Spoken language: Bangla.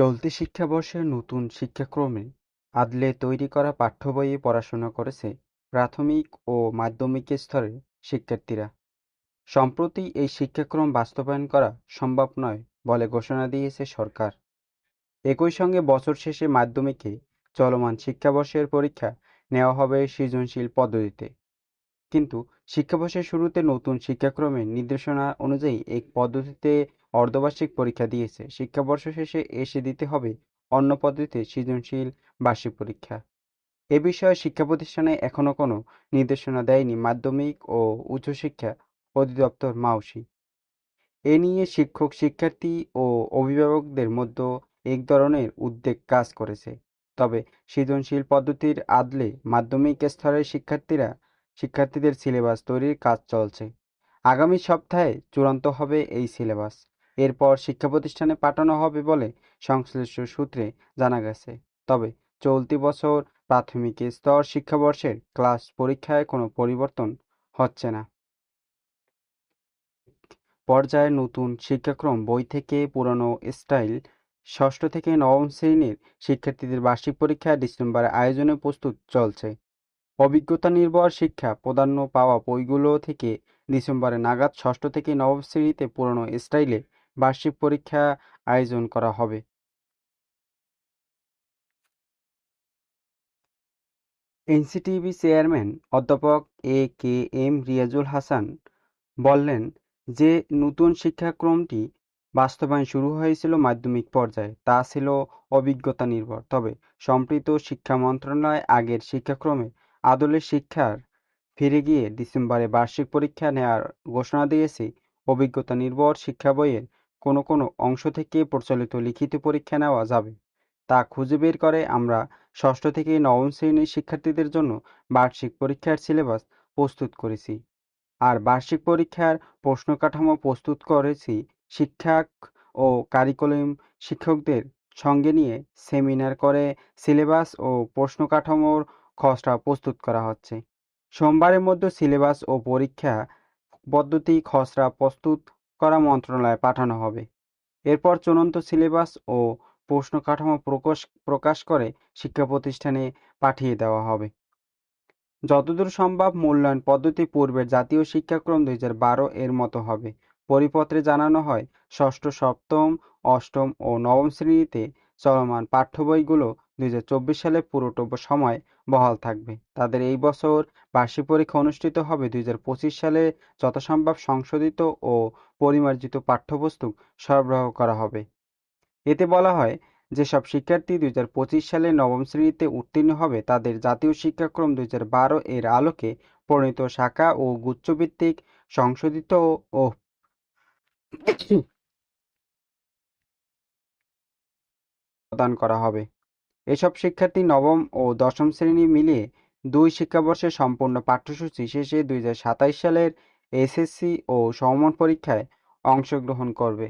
চলতি শিক্ষাবর্ষের নতুন শিক্ষাক্রমে আদলে তৈরি করা পাঠ্যবইয়ে পড়াশোনা করেছে প্রাথমিক ও মাধ্যমিক স্তরের শিক্ষার্থীরা। সম্প্রতি এই শিক্ষাক্রম বাস্তবায়ন করা সম্ভব নয় বলে ঘোষণা দিয়েছে সরকার। একই সঙ্গে বছর শেষে মাধ্যমিকে চলমান শিক্ষাবর্ষের পরীক্ষা নেওয়া হবে সৃজনশীল পদ্ধতিতে। কিন্তু শিক্ষাবর্ষের শুরুতে নতুন শিক্ষাক্রমের নির্দেশনা অনুযায়ী এক পদ্ধতিতে অর্ধবার্ষিক পরীক্ষা দিয়েছে। শিক্ষাবর্ষ শেষে এসে দিতে হবে অন্য পদ্ধতিতে সৃজনশীল বার্ষিক পরীক্ষা। এ বিষয়ে শিক্ষা প্রতিষ্ঠানে এখনও কোনো নির্দেশনা দেয়নি মাধ্যমিক ও উচ্চশিক্ষা অধিদপ্তর মাউসি। এ নিয়ে শিক্ষক, শিক্ষার্থী ও অভিভাবকদের মধ্যে এক ধরনের উদ্বেগ কাজ করেছে। তবে সৃজনশীল পদ্ধতির আদলে মাধ্যমিক স্তরের শিক্ষার্থীরা শিক্ষার্থীদের সিলেবাস তৈরির কাজ চলছে। আগামী সপ্তাহে চূড়ান্ত হবে এই সিলেবাস। এরপর শিক্ষা প্রতিষ্ঠানে পাঠানো হবে বলে সংশ্লিষ্ট সূত্রে জানা গেছে। তবে চলতি বছর প্রাথমিক স্তর শিক্ষাবর্ষের ক্লাস পরীক্ষায় কোনো পরিবর্তন হচ্ছে না। পর্যায়ে নতুন শিক্ষাক্রম বই থেকে পুরনো স্টাইল ষষ্ঠ থেকে নবম শ্রেণির শিক্ষার্থীদের বার্ষিক পরীক্ষা ডিসেম্বরে আয়োজনে প্রস্তুত চলছে। অভিজ্ঞতা নির্ভর শিক্ষা প্রাধান্য পাওয়া বইগুলো থেকে ডিসেম্বরে নাগাদ ষষ্ঠ থেকে নবম শ্রেণীতে পুরনো স্টাইলে বার্ষিক পরীক্ষা আয়োজন করা হবে। এনসিটিভি চেয়ারম্যান অধ্যাপক A K M Riazul Hasan বললেন যে, নতুন শিক্ষাক্রমটি বাস্তবায়ন শুরু হয়েছিল মাধ্যমিক পর্যায়ে, তা ছিল অভিজ্ঞতা নির্ভর। তবে সম্প্রীত শিক্ষা মন্ত্রণালয় আগের শিক্ষাক্রমে আদলে শিক্ষার ফিরে গিয়ে ডিসেম্বরে বার্ষিক পরীক্ষা নেওয়ার ঘোষণা দিয়েছে। অভিজ্ঞতা নির্ভর শিক্ষা বইয়ের কোনো কোনো অংশ থেকে প্রচলিত লিখিত পরীক্ষা নেওয়া যাবে, তা খুঁজে বের করে আমরা ষষ্ঠ থেকে নবম শ্রেণির শিক্ষার্থীদের জন্য বার্ষিক পরীক্ষার সিলেবাস প্রস্তুত করেছি। আর বার্ষিক পরীক্ষার প্রশ্ন কাঠামো প্রস্তুত করেছি শিক্ষক ও কারিকুলাম শিক্ষকদের সঙ্গে নিয়ে সেমিনার করে সিলেবাস ও প্রশ্ন কাঠামোর খসড়া প্রস্তুত করা হচ্ছে। সোমবারের মধ্যে সিলেবাস ও পরীক্ষা পদ্ধতি খসড়া প্রস্তুত করা মন্ত্রণালয়ে পাঠানো হবে। এরপর চূড়ান্ত সিলেবাস ও প্রশ্ন কাঠামো প্রকাশ প্রকাশ করে শিক্ষা প্রতিষ্ঠানে পাঠিয়ে দেওয়া হবে। যতদূর সম্ভব মূল্যায়ন পদ্ধতি পূর্বের জাতীয় শিক্ষাক্রম দুই হাজার বারো এর মতো হবে। পরিপত্রে জানানো হয়, ষষ্ঠ, সপ্তম, অষ্টম ও নবম শ্রেণীতে চলমান পাঠ্য বইগুলো দুই হাজার চব্বিশ সালে পুরোটো সময় বহাল থাকবে। তাদের এই বছর বার্ষিক পরীক্ষা অনুষ্ঠিত হবে দুই হাজার পঁচিশ সালে যথাসম্ভব সংশোধিত ও পরিমার্জিত পাঠ্যপুস্তক সরবরাহ করা হবে। এতে বলা হয়, যেসব শিক্ষার্থী দুই হাজার পঁচিশ সালে নবম শ্রেণীতে উত্তীর্ণ হবে তাদের জাতীয় শিক্ষাক্রম দুই হাজার বারো এর আলোকে প্রণীত শাখা ও গুচ্ছভিত্তিক সংশোধিত ও প্রদান করা হবে। এসব শিক্ষার্থী নবম ও দশম শ্রেণি মিলিয়ে দুই শিক্ষাবর্ষের সম্পূর্ণ পাঠ্যসূচি শেষে দুই সালের এসএসসি ও সমমান পরীক্ষায় অংশগ্রহণ করবে।